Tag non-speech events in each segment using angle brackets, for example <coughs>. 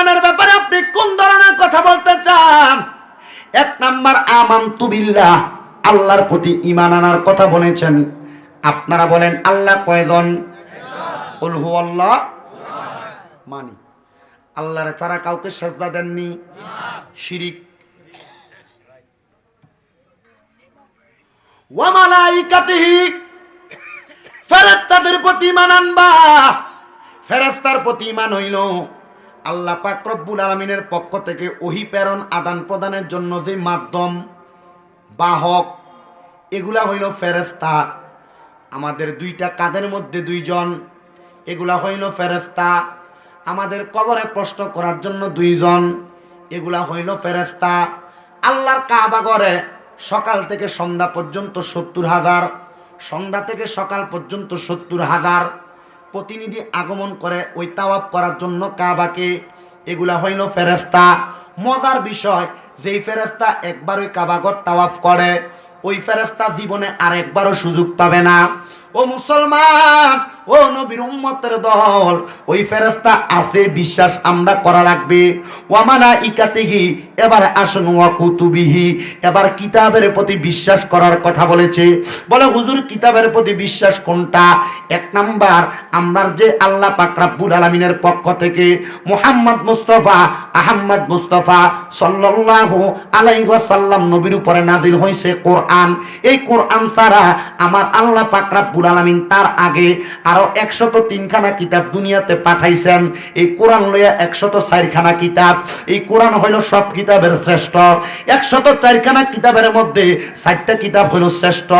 ইমানের ব্যাপারে আপনি কোন ধরনের কথা বলতে চান? এক নাম্বার আমাম তুবিল্লাহ আল্লাহর প্রতি ইমান আনার কথা বলেছেন। আপনারা বলেন, আল্লাহ কয়জন? আল্লাহ মানি। আল্লাহর ছাড়া কাউকে সেজদা দেননি। শিরিক। ওয়া ফেরেশতাদের প্রতি ইমান আনবা। ফেরেশতার প্রতি ইমান হইল আল্লাহ পাক রব্বুল আলামিনের পক্ষ থেকে ওহি প্রেরণ, আদান প্রদানের জন্য যে মাধ্যম, বাহক, এগুলা হইল ফেরেশতা। আমাদের দুইটা কাদের মধ্যে দুইজন, এগুলা হইল ফেরেশতা। আমাদের কবরে প্রশ্ন করার জন্য দুইজন, এগুলা হইল ফেরেশতা। আল্লাহর কাবা ঘরে সকাল থেকে সন্ধ্যা পর্যন্ত সত্তর হাজার, সন্ধ্যা থেকে সকাল পর্যন্ত সত্তর হাজার। প্রতিনিধি আগমন করে ওই তাওয়াফ করার জন্য কাবাকে, এগুলা হইল ফেরেস্তা মজার বিষয়, যেই ফেরেস্তা একবার ওই কাবাগর তাওয়াফ করে, ওই ফেরেস্তা জীবনে আর একবারও সুযোগ পাবে না। ও মুসলমান, ও নবীর উম্মতের দল, ওই ফেরেস্তা আছে, বিশ্বাস আমরা করা লাগবে। ওয়ামানা ইকাতিহি এবার আসুন, ওয়া কুতুবিহি, এবার কিতাবের প্রতি বিশ্বাস করার কথা বলেছে। বলে, হুজুর, কিতাবের প্রতি বিশ্বাস কোনটা? এক নাম্বার আমরার যে আল্লাহ পাক রাব্বুল আলামিনের পক্ষ থেকে মুহাম্মদ মুস্তাফা, আহম্মদ মুস্তাফা সাল্লাল্লাহু আলাইহি ওয়াসাল্লাম নবীর উপরে নাজিল হয়েছে কোরআন। এই কোরআন ছাড়া আমার আল্লাহ পাক রাব্বুল আলামিন তার আগে আরও একশত তিনখানা কিতাব দুনিয়াতে পাঠাইছেন। এই কোরআন লইয়া একশত চারখানা কিতাব। এই কোরআন হইল সব কিতাবের শ্রেষ্ঠ। একশত চারখানা কিতাবের মধ্যে চারটা কিতাব হইল শ্রেষ্ঠ।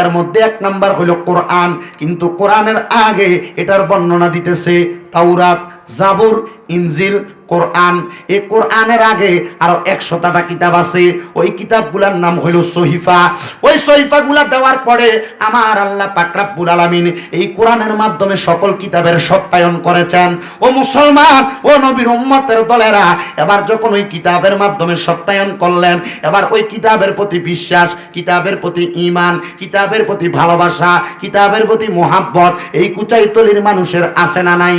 এর মধ্যে এক নাম্বার হইল কোরআন। কিন্তু কোরআনের আগে এটার বর্ণনা দিতেছে তাওরাত। জাবুর, ইনজিল, কোরআন। এই কোরআনের আগে আরও একশোটা কিতাব আছে। ওই কিতাবগুলার নাম হইল সহিফা। ওই সহিফাগুলা দেওয়ার পরে আমার আল্লাহ পাকরাব্বুল আলামিন এই কোরআনের মাধ্যমে সকল কিতাবের সত্যায়ন করেছেন। ও মুসলমান, ও নবীর উম্মতের দলেরা, এবার যখন ওই কিতাবের মাধ্যমে সত্যায়ন করলেন, এবার ওই কিতাবের প্রতি বিশ্বাস, কিতাবের প্রতি ইমান কিতাবের প্রতি ভালোবাসা, কিতাবের প্রতি মোহাব্বত, এই কুচাইতলির মানুষের আছে না নাই?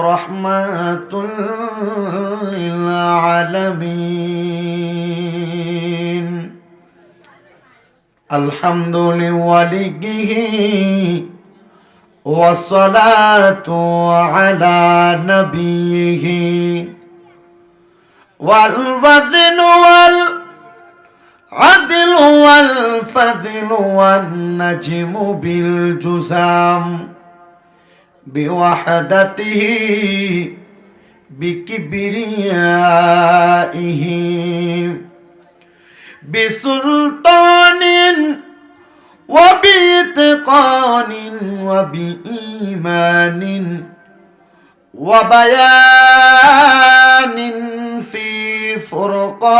رحمة للعالمين. الحمد لوليه والصلاة على نبيه. والوزن والعدل والفضل والنجم بالجسام بوحدته بكبريائه. بسلطان وبإتقان وبإيمان وبيان في فرقان.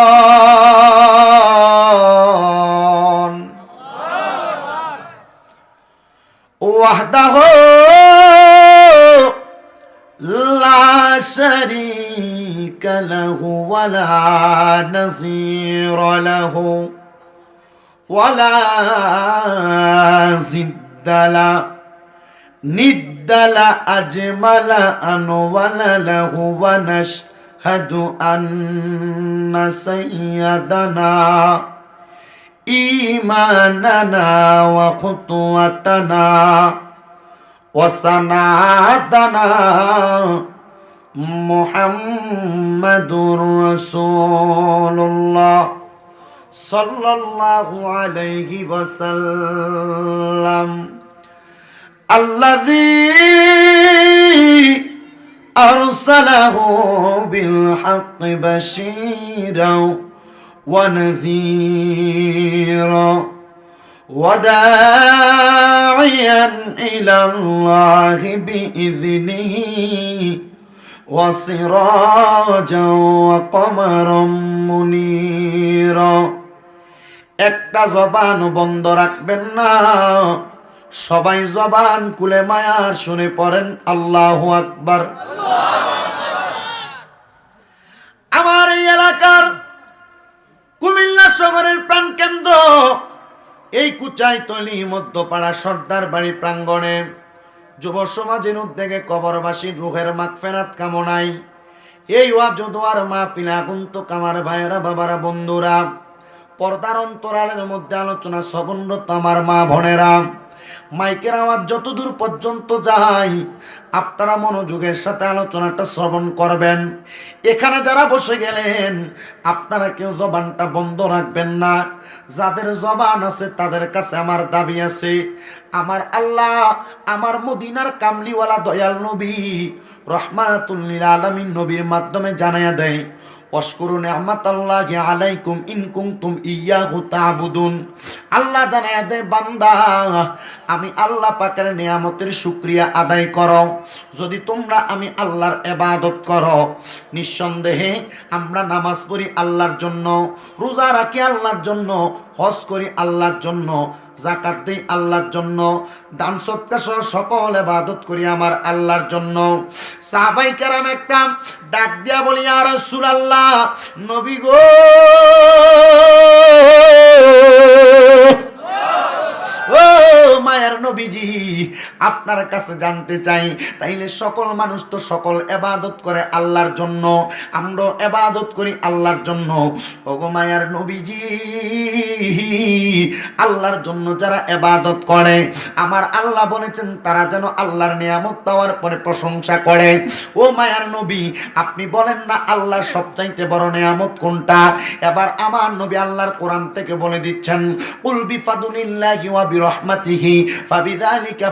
وحده لا شريك له ولا نظير له ولا زد له. ند لا أجمل أنول له ونشهد أن سيدنا إيماننا وخطوتنا وسنادنا محمد رسول الله صلى الله عليه وسلم. الذي أرسله بالحق بشيرا ونذيرا وداعيا إلى الله بإذنه وسراجا وقمرا منيرا একটা জবান বন্ধ রাখবেন না সবাই জবান কুলে মায়ার শুনে পড়েন আল্লাহ আকবার আমার এই এলাকার কুমিল্লা শহরের প্রাণকেন্দ্র। এই কুচাই তলি মধ্যপাড়া সর্দার বাড়ি প্রাঙ্গণে যুব সমাজের উদ্যোগে কবরবাসীর রুহের মাগফেরাত কামনাই এই ওয়াজদোয়ার মাহফিল আগন্তুক আমার ভাইয়েরা, বাবারা, বন্ধুরা, পর্দার অন্তরালের মধ্যে আলোচনা সবন্নত আমার মা বোনেরা, মাইকের আওয়াজ যতদূর পর্যন্ত যায় আপনারা মনোযোগের সাথে আলোচনাটা শ্রবণ করবেন। এখানে যারা বসে গেলেন, আপনারা কেউ জবানটা বন্ধ রাখবেন না। যাদের জবান আছে, তাদের কাছে আমার দাবি আছে, আমার আল্লাহ, আমার মদিনার কামলিওয়ালা দয়াল নবী রহমাতুল্লিল আলমিন নবীর মাধ্যমে জানাইয়া দেয় অস্করু নিয়ামাতাল্লাহি আলাইকুম ইন কুনতুম ইয়াহু তা'বুদুন আল্লাহ জানায় দে বান্দা, আমি আল্লাহ পাকের নিয়ামতের শুকরিয়া আদায় করো। যদি তোমরা আমি আল্লাহর ইবাদত করো, নিঃসন্দেহে আমরা নামাজ পড়ি আল্লাহর জন্য, রোজা রাখি আল্লাহর জন্য, হজ করি আল্লাহর জন্য জাকাত দেই আল্লাহর জন্য। দান সৎকার সহ সকল এবাদত করি আমার আল্লাহর জন্য। সাহাবাই কেরাম একটা ডাক দিয়া বলি আর রাসূলুল্লাহ, নবী গো! মায়ের নবীজি আপনার কাছে জানতে চাই, তাইলে সকল মানুষ তো সকল এবাদত করে আল্লাহর জন্য। আমরা এবাদত করি আল্লাহর জন্য। ওগো মায়ার নবীজি, আল্লাহর জন্য যারা এবাদত করে, আমার আল্লাহ বলেছেন তারা যেন আল্লাহর নিয়ামত পাওয়ার পরে প্রশংসা করে। ও মায়ার নবী, আপনি বলেন না আল্লাহর সবচাইতে বড় নিয়ামত কোনটা? এবার আমার নবী আল্লাহর কোরআন থেকে বলে দিচ্ছেন কুল বিফাদুলিল্লাহি ওয়া বিরহমাতিহি। ফাবিযালিকা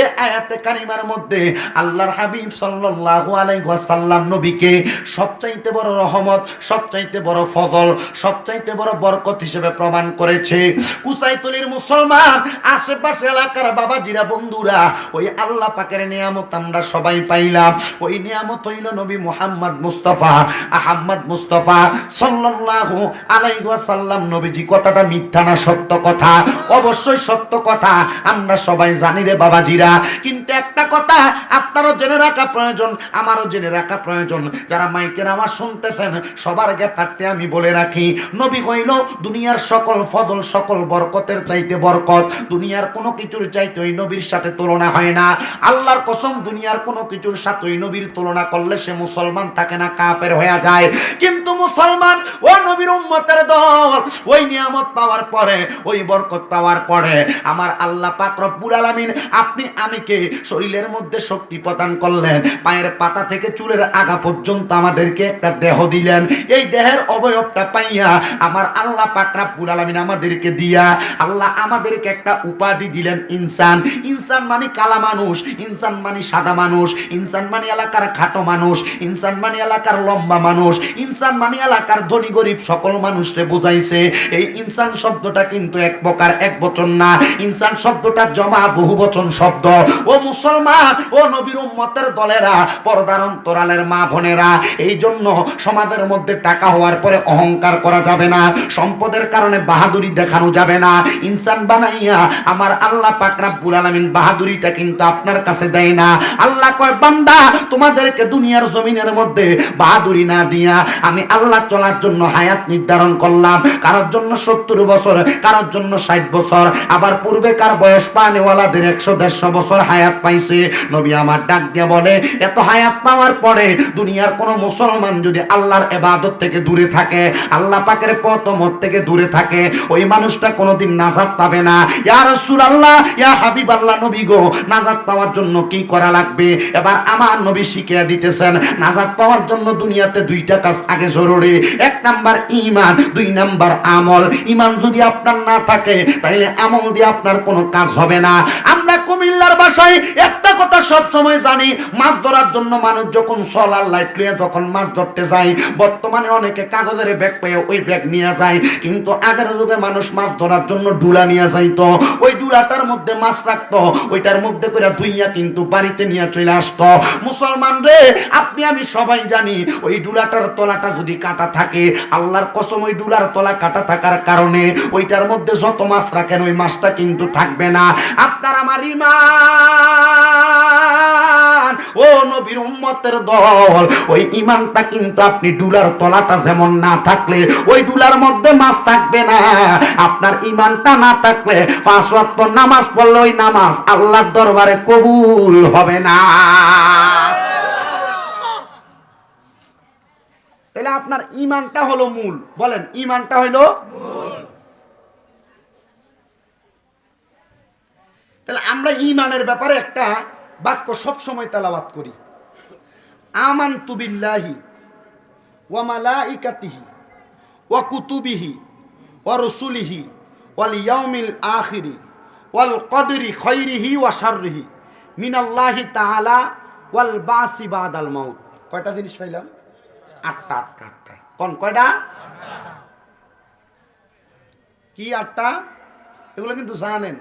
এই আয়াতে কারিমার মধ্যে আল্লাহর হাবিব সাল্লাল্লাহু আলাইহি ওয়াসাল্লাম নবীকে সবচাইতে বড় রহমত, সবচাইতে বড় ফজল, সবচাইতে বড় বরকত হিসেবে প্রমাণ করেছে। কুসাইতলির মুসলমান, আশেপাশে এলাকার বাবাজিরা, বন্ধুরা, ওই আল্লাহ পাকের নিয়ামত আমরা সবাই পাইলাম। ওই নিয়ামত হইল নবী মুহাম্মদ মুস্তাফা, আহম্মদ মুস্তাফা সাল্লাল্লাহু আলাইহি ওয়াসাল্লাম নবীজি, কথাটা মিথ্যা না সত্য কথা, অবশ্যই সত্য কথা। আমরা সবাই জানি রে বাবাজিরা, কিন্তু একটা কথা, আপনারও জেনে রাখা প্রয়োজন, আমারও জেনে রাখা প্রয়োজন। যারা মাইকের আমার শুনতেছেন, সবার জ্ঞাতার্থে আমি বলে রাখি, নবী হইল দুনিয়ার সকল ফজল, সকল বরকতের চাইতে বরকত। দুনিয়ার কোনো কিছুর চাইতে ওই নবীর সাথে তুলনা হয় না। আল্লাহর কসম, দুনিয়ার কোনো কিছুর সাথে ওই নবীর তুলনা করলে সে মুসলমান থাকে না, কাফের হয়ে যায়। কিন্তু মুসলমান, ও নবীর উম্মতের দল, ওই নিয়ামত পাওয়ার পরে ওই বরকত পাওয়ার পরে আমার আল্লাহ পাক রব্বুল আলামিন, আপনি আমিকে শরীরের মধ্যে শক্তি প্রদান করলেন, পায়ের পাতা থেকে চুলের আগা পর্যন্ত আমাদেরকে একটা দেহ দিলেন। এই দেহের অবয়বটা পাইয়া আমার আল্লাহ পাক রব্বুল আলামিন আমাদেরকে দিয়া আল্লাহ আমাদেরকে একটা উপাধি দিলেন ইনসান। ইনসান মানে কালা মানুষ, ইনসান মানে সাদা মানুষ, ইনসান মানে এলাকার খাটো মানুষ, ইনসান মানে এলাকার লম্বা মানুষ, ইনসান মানে এলাকার ধনী গরিব সকল মানুষকে বুঝাইছে। এই ইনসান শব্দটা কিন্তু এক প্রকার এক বচন না। ইনসান শব্দটা জমা বহু বচন শব্দ। ও মুসলমান, ও নবীর উম্মতের দলেরা, পর্দার অন্তরালের মা বোনেরা এই জন্য সমাজের মধ্যে টাকা হওয়ার পরে অহংকার করা যাবে না, সম্পদের কারণে বাহাদুরি দেখানো যাবে না। ইনসান বানাইয়া আমার আল্লাহ পাক রাব্বুল আলামিন বাহাদুরিটা কিন্তু আপনার কাছে দেয় না। আল্লাহ কয়, বান্দা, তোমাদেরকে দুনিয়ার জমিনের মধ্যে বাহাদুরি না দিয়া আমি আল্লাহ চলার জন্য হায়াত নির্ধারণ করলাম। কারোর জন্য সত্তর বছর কারোর জন্য ষাট বছর, আবার পূর্বে কার বয়স পানেওয়ালাদের একশো দেড়শো বছর হায়াত পাইছে। নবী আমার ডাক দিয়ে বলে, এত হায়াত পাওয়ার পরে দুনিয়ার কোন মুসলমান যদি আল্লাহর এবাদত থেকে দূরে থাকে, আল্লাহ পাকের পথ মত থেকে দূরে থাকে, ওই মানুষটা কোনোদিন নাজাত পাবে না। ইয়া রাসূলুল্লাহ, ইয়া হাবিব আল্লাহ নবী গো, নাজাত পাওয়ার জন্য কি করা লাগবে? এবার আমার নবী শিখিয়ে দিতেছেন, নাজাত পাওয়ার জন্য দুনিয়াতে দুইটা কাজ আগে জরুরি। এক নাম্বার ইমান, দুই নাম্বার আমল। ইমান যদি আপনার না থাকে তাহলে আমল দিয়ে আপনার কোনো কাজ হবে না। আমরা কুমিল্লার বাসায় একটা কথা সব সময় জানি, মাছ ধরার জন্য মানুষ যখন সোলার লাইট লিয়ে তখন মাছ ধরতে যায়। বর্তমানে অনেকে কাগজের ব্যাগ পেয়ে ওই ব্যাগ নিয়ে যায়, কিন্তু আগের যুগে মানুষ মাছ ধরার জন্য ডুলা নিয়ে যাইতো। ওই ডুলাটার মধ্যে মাছ রাখতো, ওইটার মধ্যে করে ধুইয়া কিন্তু বাড়িতে নিয়ে চলে আসতো। মুসলমান রে, আপনি আমি সবাই জানি, ওই ডুলাটার তলাটা যদি কাটা থাকে, আল্লাহর কসম ওই ডুলার তলা কাটা থাকার কারণে ওইটার মধ্যে যত মাছ রাখেন, ওই মাছটা কিন্তু থাকবে না। আপনার আমার ইমান ও নবীর উম্মতের দল, ওই ইমানটা কিন্তু আপনি ডুলার তলাটা যেমন না থাকলে, ওই ডুলার মধ্যে মাছ থাকবে না। আপনার ইমানটা না থাকলে পাঁচ ওয়াক্ত নামাজ পড়লে ওই নামাজ আল্লাহর দরবারে কবুল হবে না। তাহলে আপনার ইমানটা হলো মূল। বলেন ইমানটা হলো তাহলে আমরা ইমানের ব্যাপারে একটা বাক্য সব সময় তেলাওয়াত করি। আমান তুবিল্লাহি ওয়া মালাইকাতিহি ওয়া কুতুবিহি ওয়া রসুলিহি ওয়াল ইয়াউমিল আখিরি ওয়াল কদরি খৈরিহি ওয়া শাররিহি মিনাল্লাহি তাআলা ওয়াল বাসি বাদাল মাউত। কয়টা জিনিস পাইলাম? আটটা আটটা আটটা। কোন কয়টা? কি আটটা? এগুলো কিন্তু জানেন।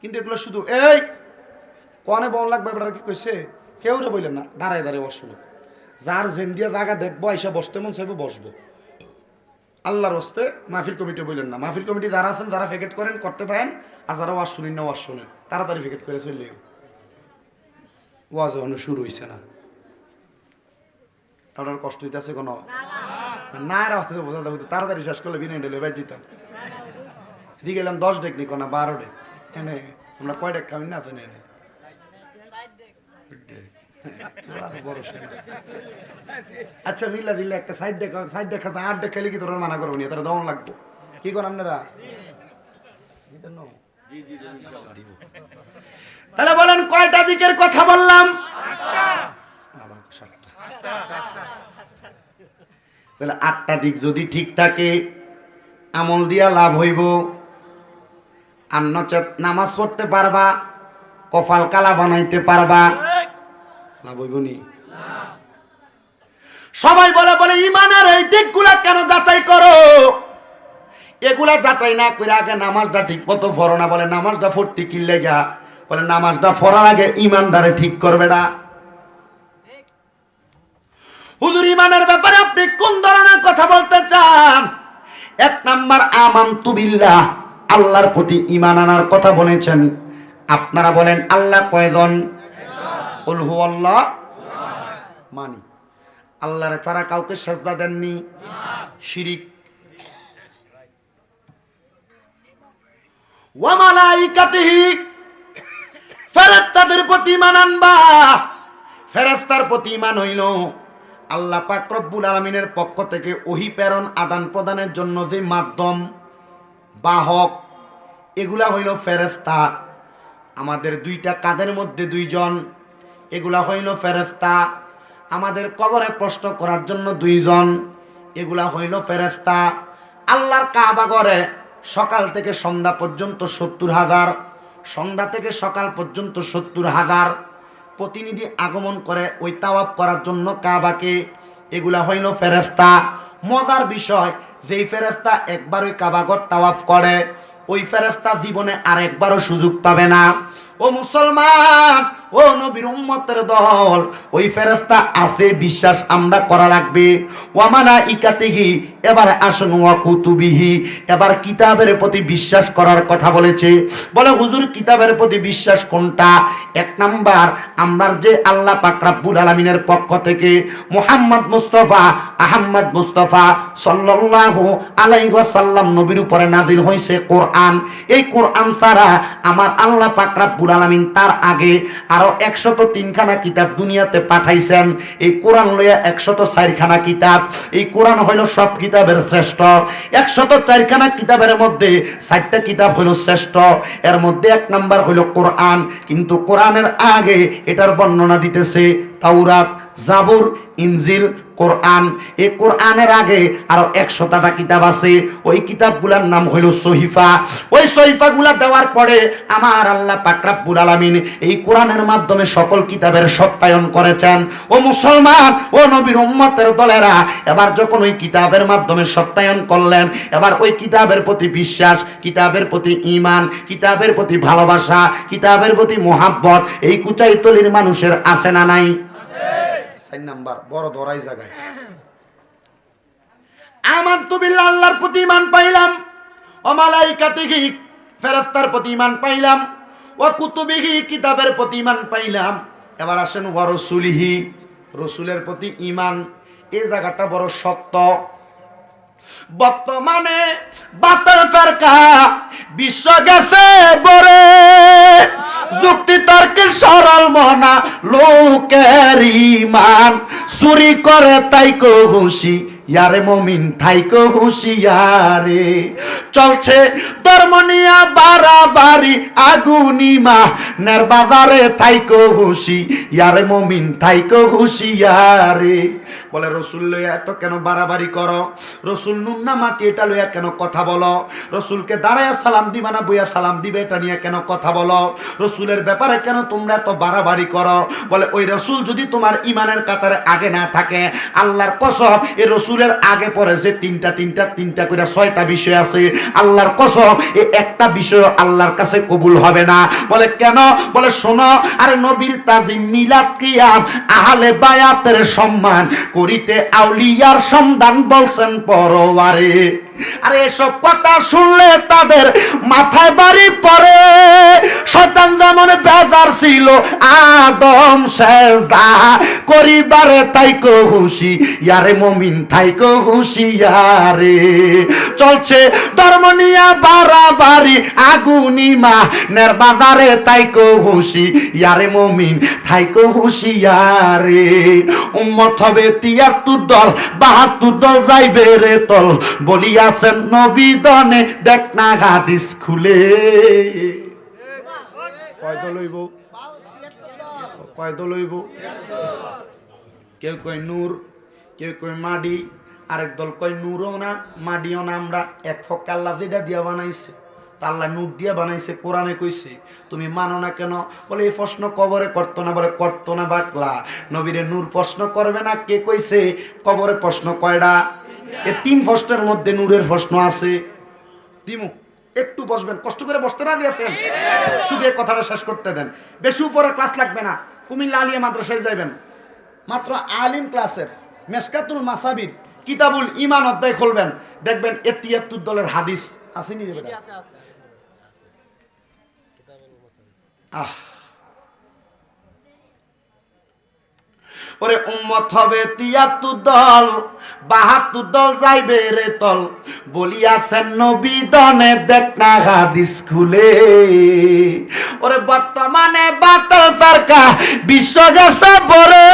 কিন্তু এগুলো শুধু, এই, কনে বল লাগবে? এবার কি কইছে? কেউ রে বললেন না, দাঁড়ায় দাঁড়ায় বসল যার জেন দিয়ে জায়গা দেখব, আইসা বসতে মন চাইব, বসবো। আল্লাহর হস্তে মাহফিল কমিটি বললেন না। মাহফিল কমিটি যারা আছেন, যারা ফেকেট করেন, করতে থাকেন, আর যারা ওয়াজ শুনেন না, ওয়াজ শুনেন। তাড়াতাড়ি ফেকেট করে চললে ওয়াজ এখনও শুরু হয়েছে না। আপনার কষ্ট হইতেছে কোনো? না হয়তো বোঝা যাবে, তাড়াতাড়ি শেষ করলে বিনয় ডেলে বাই যেতাম এদিকে গেলাম দশ ডেক নিকো না বারো ডেক। এনে আমরা কয় ডেক খাবেন না? আছেন এনে আচ্ছা মিল্লা দিল্লা একটা সাইড দেখা সাইড দেখা আট দেখালে কি তোরা মানা করব নি? তারা দমন লাগবো। কি করেন আপনারা? তাহলে বলেন কয়টা দিকের কথা বললাম? তাহলে আটটা দিক যদি ঠিক থাকে আমল দিয়া লাভ হইব। আর নচেত নামাজ পড়তে পারবা, কপাল কালা বানাইতে পারবা। নি? সবাই বলে বলে, ইমানের এই দিকগুলা কেন যাচাই করো? এগুলা যাচাই না করে আগে নামাজটা ঠিক মতো ফরো না, বলে, নামাজটা ফুর্তি কিনলে গা বলে, নামাজটা ফরার আগে ইমানদারে ঠিক করবে না। হুজুর, ইমানের ব্যাপারে আপনি কোন ধরনের কথা বলতে চান? এক নাম্বার আমাম তুবিল্লাহ আল্লাহর প্রতি ইমান আনার কথা বলেছেন। আপনারা বলেন, আল্লাহ কয়জন? হু আল্লাহ মানি। আল্লাহর ছাড়া কাউকে সেজদা দেননি। শিরিক। প্রতি ইমান প্রতি ইমান হইল, আল্লাহ পাক রব্বুল আলামিনের পক্ষ থেকে ওহি প্রেরণ আদান প্রদানের জন্য যে মাধ্যম বাহক, এগুলা হইল ফেরেশতা। আমাদের দুইটা কাদের মধ্যে দুইজন, এগুলা হইল ফেরেশতা। আমাদের কবরে প্রশ্ন করার জন্য দুইজন, এগুলা হইল ফেরেশতা। আল্লাহর কাবা ঘরে সকাল থেকে সন্ধ্যা পর্যন্ত সত্তর হাজার, সন্ধ্যা থেকে সকাল পর্যন্ত সত্তর হাজার। প্রতিনিধি আগমন করে ওই তাওয়াফ করার জন্য কাবাকে, এগুলা হইল ফেরেস্তা মজার বিষয় যেই ফেরেস্তা একবার ওই কাবাগর তাওয়াফ করে, ওই ফেরেস্তা জীবনে আর একবারও সুযোগ পাবে না। ও মুসলমান, ও নবীর উম্মতের দল, ওই ফেরেস্তা আছে, বিশ্বাস আমরা করা লাগবে। ওয়ামানা ইকাতিহি এবার আসুন কুতুবিহি, এবার কিতাবের প্রতি বিশ্বাস করার কথা বলেছে। বলে, হুজুর, কিতাবের প্রতি বিশ্বাস কোনটা? এক নাম্বার, আমরা যে আল্লাহ পাক রাব্বুল আলামিনের পক্ষ থেকে মুহাম্মদ মুস্তাফা, আহম্মদ মুস্তাফা সাল্লাল্লাহু আলাইহি ওয়াসাল্লাম নবীর উপরে নাজিল হয়েছে কোরআন। এই কোরআন ছাড়া আমার আল্লাহ পাক রাব্বুল আলামিন তার আগে আরও একশত তিনখানা কিতাব দুনিয়াতে পাঠাইছেন। এই কোরআন লইয়া একশত চারখানা কিতাব। এই কোরআন হইল সব কিতাবের শ্রেষ্ঠ। একশত চারখানা কিতাবের মধ্যে চারটা কিতাব হইল শ্রেষ্ঠ। এর মধ্যে এক নাম্বার হইল কোরআন। কিন্তু কোরআনের আগে এটার বর্ণনা দিতেছে তাওরাত, জাবুর, ইনজিল কোরআন। এই কোরআনের আগে আরও একশোটা কিতাব আছে। ওই কিতাবগুলোর নাম হইল সহিফা। ওই সহিফাগুলা দেওয়ার পরে আমার আল্লাহ পাকরাব্বুল আলামিন এই কোরআনের মাধ্যমে সকল কিতাবের সত্যায়ন করেছেন। ও মুসলমান, ও নবীর উম্মতের দলেরা, এবার যখন ওই কিতাবের মাধ্যমে সত্যায়ন করলেন, এবার ওই কিতাবের প্রতি বিশ্বাস, কিতাবের প্রতি ঈমান, কিতাবের প্রতি ভালোবাসা, কিতাবের প্রতি মোহাব্বত, এই কুচাইতলির মানুষের আছে না নাই? চার নাম্বার, বড় ধরাই জায়গায় <coughs> আমার তো বিল্লা আল্লাহর প্রতি ইমান পাইলাম, ও মালাইকাতিহি ফেরেশতার প্রতি ইমান পাইলাম, ও কুতুবিহি কিতাবের প্রতি ইমান পাইলাম। এবার আসেন ওয়া রসুলিহি, রসুলের প্রতি ইমান এই জায়গাটা বড় শক্ত। বর্তমানে বাতল ফেরকা বিশ্ব গেছে বরে। যুক্তি তর্কের সরল মনা লোকের ইমান। চুরি করে তাই কো হুঁশি ইয়ারে মমিন থাইকো হুঁশিয়ারে। চলছে ধর্মনিয়া বাড়াবাড়ি আগুনিমা নের বাজারে থাইকো হুঁশি ইয়ারে মমিন থাইকো হুঁশিয়ারে। বলে, রসুল লইয়া এত কেন বাড়াবাড়ি করো? রসুল নুন্না মাটি, এটা লইয়া কেন কথা বলো? রসুলকে দাঁড়াইয়া সালাম দিবা না, বইয়া সালাম দিবে, এটা নিয়ে কেন কথা বলো? রসুলের ব্যাপারে কেন তোমরা এত বাড়াবাড়ি করো? বলে, ওই রসুল যদি তোমার ইমানের কাতারে আগে না থাকে, আল্লাহর কসম এই রসুলের আগে পরে যে তিনটা তিনটা তিনটা করে ছয়টা বিষয় আছে। আল্লাহর কসম, এ একটা বিষয় আল্লাহর কাছে কবুল হবে না। বলে, কেন? বলে, শোনো, আরে নবীর তাজিম মিলাদ কিয়াম, আহলে বায়াতের সম্মান করিতে আউলিয়ার সন্ধান বলছেন পরওয়ারে। আরে এসব কথা শুনলে তাদের মাথায় বাড়ি পড়ে। শয়তান যেমন বেজার ছিল, আদম সেজদা করিবারে তাই হুশি, ইয়ারে মমিন তাই হুশি, ইয়ারে। চলছে ধর্ম বাড়াবাড়ি আগুনিমা নের বাজারে তাই হুশি, ইয়ারে মমিন তাই হুশি, ইয়ারে। উম্মত হবে তিয়াত্তর দল, বাহাত্তর দল যাইবে রে তল বলিয়াছেন নবী দনে, দেখ না হাদিস খুলে। কয় দল হইব? কয় দল হইব? কেউ কয় নূর, কেউ কয় মাডি, আরেক দল কয় নূরও না, মাডিও না। আমরা এক ফক আল্লাহ যেটা দিয়া বানাইছে আল্লাহ নূর দিয়া বানাইছে, কোরআনে কইছে। তুমি মানো না কেন? বলে, এই প্রশ্ন কবরে করতো না, বলে, করতো না বাকলা। নবীরে নূর প্রশ্ন করবে না, কে কইছে? কবরে প্রশ্ন কয়ডা? এ তিন প্রশ্নের মধ্যে নূরের প্রশ্ন আছে। দিমু একটু বসবেন কষ্ট করে বসতে রাজি আছেন? শুধু এই কথাটা শেষ করতে দেন। বেশি উপরে ক্লাস লাগবে না কুমিল্লা আলিয়া মাদ্রাসায় যাইবেন। মাত্র আলিম ক্লাসের মেসকাতুল মাসাবির কিতাবুল ইমান অধ্যায় খুলবেন। দেখবেন এ তিয়াত্তর দলের হাদিস। আসেনি আহ। ওরে উম্মত হবে তিয়াত্তর দল, বাহাত্তর দল যাইবে রে তল। বলিয়াছেন নবী দনে দেখ না হাদিস খুলে। ওরে বর্তমানে বাতল তারকা বিশ্ব গেছে বরে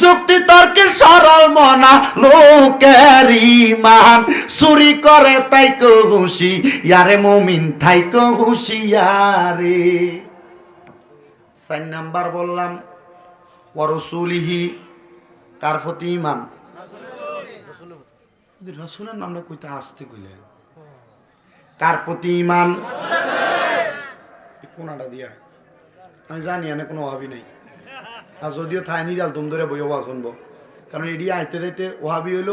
যুক্তি তর্কে সরল মনা লোকের ইমান। চুরি করে তাই কো হুশি ইয়ারে মমিন থাই কো হুশিয়ারে। চার নাম্বার বললাম ওরসুলিহি কার প্রতি ইমান রসুলের নামটা কইতে আসতে কইলে কার প্রতি ইমান কোনাটা দিয়া, আমি জানি এনে কোনো অভাবই নাই। আর যদিও থাই নিরাল, তুম ধরে বই ওয়া শুনব। কারণ এডি আইতে দিতে ওহাবি হইল,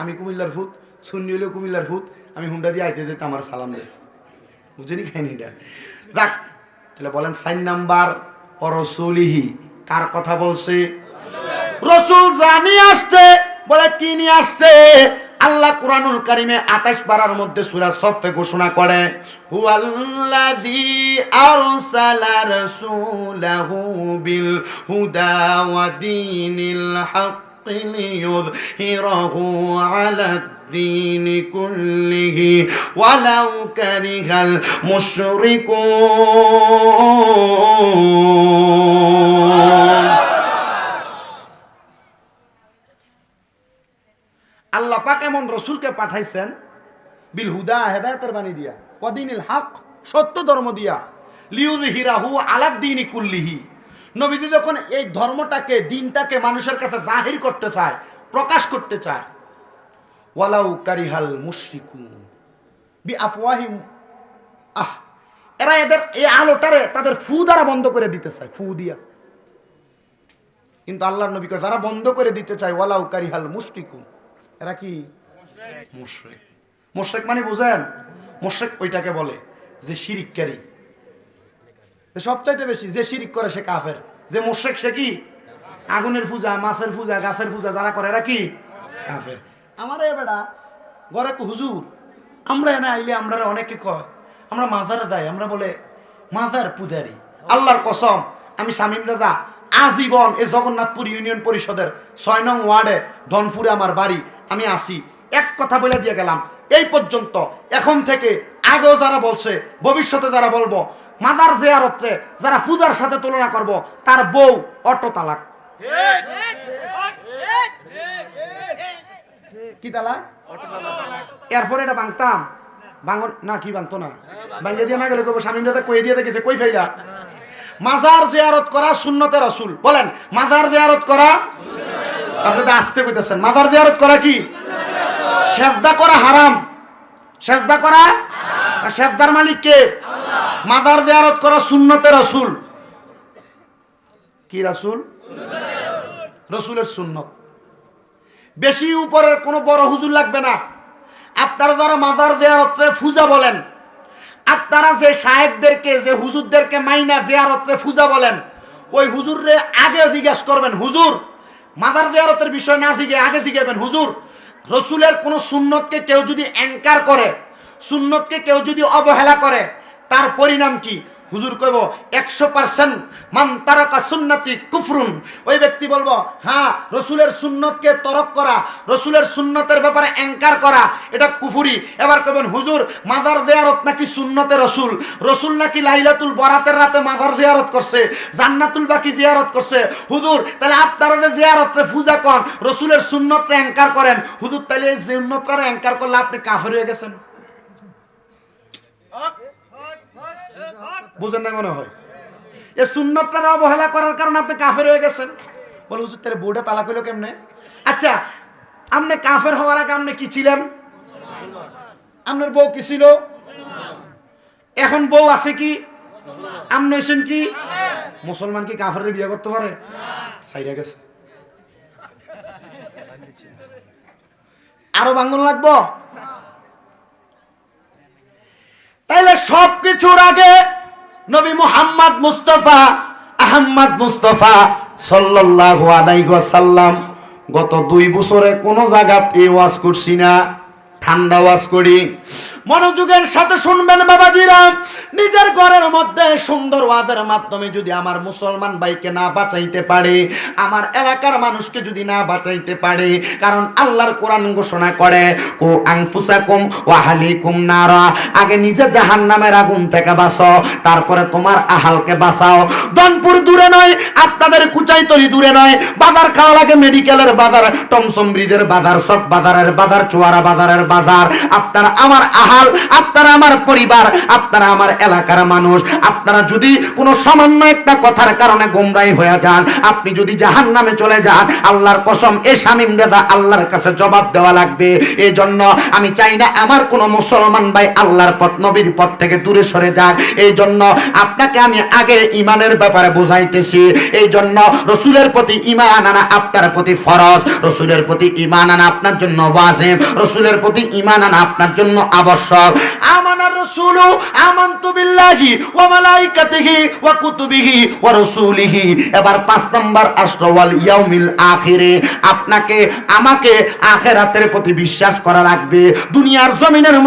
আমি কুমিল্লার ফুত সুন্নি হইল কুমিল্লার ফুত আমি হুন্ডা দিয়ে আইতে দিতে আমার সালাম দে বুঝিনি খাইনি এটা দেখ তাহলে বলেন সাইন নাম্বার অরসুলিহি কার কথা বলছে? রসুল জানি আসতে বলে কি নিয়ে আসতে আল্লাহ কোরআনুল কারিমে আঠাশ পারার মধ্যে সুরা সফে ঘোষণা করে, হুয়াল্লাযী আরসালা রাসূলাহু বিল হুদা ওয়া দীনিল হাক্কি লিইয়ুযহিরাহু আলা الدين كله ولو كره المشركون আল্লাহ পাক এমন রসুলকে পাঠাইছেন বিল হুদা হেদায়তের বাণী দিয়া কদিনিল হক সত্য ধর্ম দিয়া লিউদ হিরাহু আলাদ্দিনী কুল্লিহি নবীজি যখন এই ধর্মটাকে দিনটাকে মানুষের কাছে জাহির করতে চায় প্রকাশ করতে চায় ওয়ালাউ কারিহাল মুশরিকু বি আফওয়াহিম আহ এরা এদের এই আলোটারে তাদের ফু দ্বারা বন্ধ করে দিতে চায় ফু দিয়া। কিন্তু আল্লাহর নবী কয় যারা বন্ধ করে দিতে চায় ওয়ালাউ কারিহাল মুশরিকু এরা কি? মুশরিক। মুশরিক মানে বুঝেন মুশরিক ওইটাকে বলে যে শিরিককারী সবচাইতে বেশি যে শিরিক করে সে কাফের। যে মুশরিক সে কি? আগুনের পূজা মাছের পূজা গাছের পূজা যারা করে এরা কি? কাফের। আমার এ ঘরে একটু হুজুর, আমরা এনে আইলে আমরা অনেকে কয়, আমরা মাজারে যাই, আমরা বলে, মাজার পূজারি, আল্লাহর কসম, আমি শামীম রাজা, আজীবন এই জগন্নাথপুর ইউনিয়ন পরিষদের ছয় নং ওয়ার্ডে ধনপুরে আমার বাড়ি, আমি আসি। এক কথা বলে দিয়ে গেলাম। এই পর্যন্ত, এখন থেকে আগেও যারা বলছে, ভবিষ্যতে যারা বলব মাদার জেয়ারত্রে যারা পূজার সাথে তুলনা করব, তার বউ অটো তালাক কি তালাক এরপরে এটা ভাঙতাম। ভাঙন না, কি ভাঙতো না? ভাঙিয়ে দিয়ে না গেলে কবে স্বামী দাদা কই দিয়ে দেখেছে, কই ফাইলা? মাজার জিয়ারত করা শূন্যতে রসুল। বলেন, মাজার জিয়ারত করা আপনি তো আসতে কইতেছেন। মাজার জিয়ারত করা কি? সেজদা করা হারাম। সেজদা করা সেজদার মালিক কে? মাজার জিয়ারত করা শূন্যতে রসুল। কি রাসুল? রসুলের সুন্নত। বেশি উপরের কোনো বড় হুজুর লাগবে না। আপনারা যারা মাজার দেয়ারত্রে ফুজা বলেন, আপনারা যে সাহেবদেরকে, যে হুজুরদেরকে মাইনা দেয়ারত্রে ফুজা বলেন, ওই হুজুররে আগে জিজ্ঞাসা করবেন, হুজুর, মাজার দেয়ারতের বিষয় না দিকে আগে জিজ্ঞাবেন হুজুর, রসুলের কোনো সুন্নতকে কেউ যদি অ্যাঙ্কার করে, সুন্নতকে কেউ যদি অবহেলা করে, তার পরিণাম কি? হুজুর কইব, একশো পার্সেন্ট মান তারাকা সুন্নতি কুফরুন। ওই ব্যক্তি বলব হ্যাঁ রসুলের সুন্নতকে তরক করা, রসুলের সুন্নতের ব্যাপারে অ্যাঙ্কার করা, এটা কুফুরি। এবার কবেন হুজুর মাদার দেয়ারত নাকি সুন্নতে রসুল? রসুল নাকি লাইলাতুল বরাতের রাতে মাদার দেয়ারত করছে, জান্নাতুল বাকি দিয়ারত করছে? হুজুর, তাহলে আপনারা যে দিয়ারতরে পূজা কর রসুলের সুন্নতরে অ্যাঙ্কার করেন, হুজুর, তাহলে এই সুন্নতরা অ্যাঙ্কার করলে আপনি কাফের হয়ে গেছেন। বুঝেন না মনে হয়? এ সুন্নতটা অবহেলা করার কারণে আপনি কাফের হয়ে গেছেন। বলে, হুজুর, তাহলে বউটা তালাক হইল কেমনে? আচ্ছা আপনি কাফের হওয়ার আগে আপনি কি ছিলেন? আপনার বউ কি ছিল? এখন বউ আছে কি? আপনি হয়েছেন কি? মুসলমান কি কাফের বিয়ে করতে পারে? সাইরা গেছে। আরও বাঙ্গন লাগবো? তাইলে সব কিছুর আগে নবী মুহাম্মদ মুস্তফা, আহম্মদ মুস্তফা সাল্লাল্লাহু আলাইহি ওয়াসাল্লাম। গত দুই বছরে কোনো জায়গাতে ওয়াজ করছি না, ঠান্ডা ওয়াজ করি। মনোযোগের সাথে শুনবেন বাবাজিরা। নিজের ঘরের মধ্যে সুন্দর ওয়াজের মাধ্যমে যদি আমার মুসলমান ভাইকে না বাঁচাইতে পারে, আমার এলাকার মানুষকে যদি না বাঁচাইতে পারে, কারণ আল্লাহর কোরআন ঘোষণা করে, কো আংফুসাকুম ওয়া আহলিকুম নারা। আগে নিজে জাহান্নামের আগুন থেকে বাঁচো, তারপরে তোমার আহালকে বাঁচাও। দনপুর দূরে নয়, আপনাদের কুচাইতলি দূরে নয়, বাজার খাওয়া লাগে মেডিকেলের বাজার, টমসম ব্রিজের বাজার সব বাজারের বাজার, চুয়ারা বাজারের বাজার। আপনার আমার আহাল আপনারা আমার পরিবার, আপনারা আমার এলাকার মানুষ। আপনারা যদি কোনো সামান্য একটা কথার কারণে গোমরাই হয়ে যান, আপনি যদি জাহান নামে চলে যান, আল্লাহর কসম, এ শামিম দাদা আল্লাহর কাছে জবাব দেওয়া লাগবে। এই জন্য আমি চাই না আমার কোনো মুসলমান ভাই আল্লাহর পথ, নবীর পথ থেকে দূরে সরে যাক। এই জন্য আপনাকে আমি আগে ইমানের ব্যাপারে বুঝাইতেছি। এই জন্য রসুলের প্রতি ইমান আনা আপনার প্রতি ফরজ। রসুলের প্রতি ইমান আনা আপনার জন্য ওয়াজিব। রসুলের প্রতি ইমান আনা আপনার জন্য আবশ্যক। আমানার রসুলু আমানতু বিল্লাহি ওয়া মালাইকাতিহি ওয়া কুতুবিহি ওয়া এবার পাঁচ নাম্বার ওয়াল ইয়াউমিল আখিরে। আপনাকে, আমাকে প্রতি বিশ্বাস করা লাগবে। দুনিয়ার জমিনের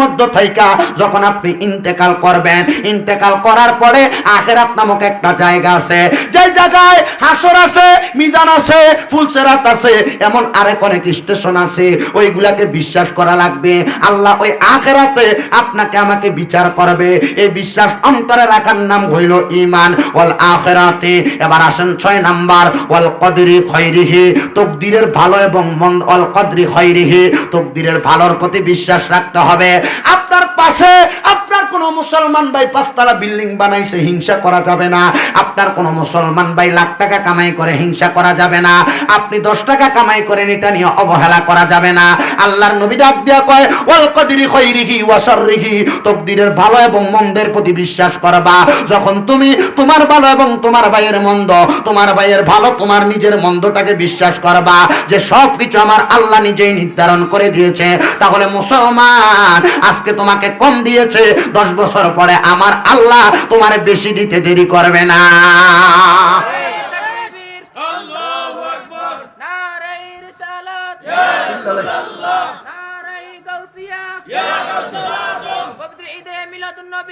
যখন আপনি ইন্তেকাল করবেন, ইন্তেকাল করার পরে আখিরাত নামক একটা জায়গা আছে। যে জায়গায় হাসর আছে, মিজান আছে, ফুলসেরাত আছে, এমন আরেক অনেক স্টেশন আছে, ওইগুলাকে বিশ্বাস করা লাগবে। আল্লাহ ওই আখেরাতে আপনাকে আমাকে বিচার করবে। এই বিশ্বাস অন্তরে রাখার নাম হইল ইমান ওয়াল আখিরাতে, এবার আসেন ছয় নাম্বার, ওয়াল কদরি খৈরিহি তকদিরের ভালো এবং মন্দ, ওয়াল কদরি খৈরিহি তকদিরের ভালোর প্রতি বিশ্বাস রাখতে হবে। আপনার পাশে আপনার কোন মুসলমান ভাই পাঁচতলা বিল্ডিং বানাইছে, হিংসা করা যাবে না। আপনার কোন মুসলমান ভাই লাখ টাকা কামাই করে, হিংসা করা যাবে না। আপনি দশ টাকা কামাই করেন এটা নিয়ে অবহেলা করা যাবে না। আল্লাহর নবী ডাক দিয়া কয়, ওয়াল কদরি খৈরিহি ওয়া শাররিহি তকদিরের ভালো এবং মন্দের প্রতি বিশ্বাস করবা। যখন তুমি তোমার ভালো এবং তোমার ভাইয়ের মন্দ, তোমার ভাইয়ের ভালো, তোমার নিজের মন্দটাকে বিশ্বাস করবা। যে সব কিছু আমার আল্লাহ নিজেই নির্ধারণ করে দিয়েছে। তাহলে মুসলমান, আজকে তোমাকে কম দিয়েছে, দশ বছর পরে আমার আল্লাহ তোমার বেশি দিতে দেরি করবে না।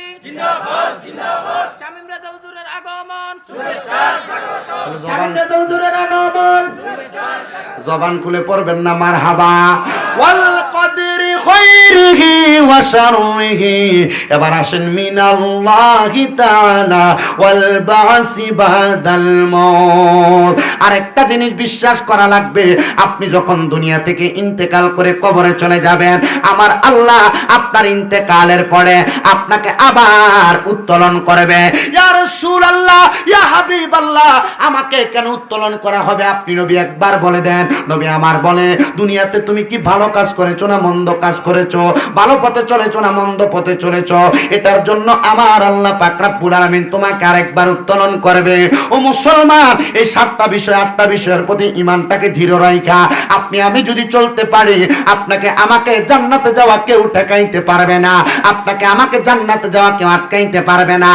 মিলাদুন নবী জিন্দাবাদ জিন্দাবাদ শামীম রাজা হুজুরের আগমন। জবান খুলে পড়বেন না মার হাবা এবার আসেন আরেকটা জিনিস বিশ্বাস করা লাগবে, আপনি যখন দুনিয়া থেকে ইন্তেকাল করে কবরে চলে যাবেন, আমার আল্লাহ আপনার ইন্তেকালের পরে আপনাকে আবার উত্তোলন করবে। ইয়া রাসূলুল্লাহ, ইয়া হাবিবাল্লাহ, আমাকে কেন উত্তোলন করা হবে? আপনি নবী একবার বলে দেন। নবী আমার বলে, দুনিয়াতে তুমি কি ভালো কাজ করেছ না মন্দ কাজ করেছ? ভালো পথে চলেছো না মন্দ পথে চলেছো? এটার জন্য আমার আল্লাহ তোমাকে আরেকবার উত্তোলন করবে। ও মুসলমান, এই সাতটা বিষয়, আটটা বিষয়ের প্রতি ইমানটাকে ধীর রাইখা। আপনি, আমি যদি চলতে পারি, আপনাকে, আমাকে জান্নাতে যাওয়া কেউ ঠেকাইতে পারবে না। আপনাকে, আমাকে জান্নাতে যাওয়া কেউ আটকাইতে পারবে না।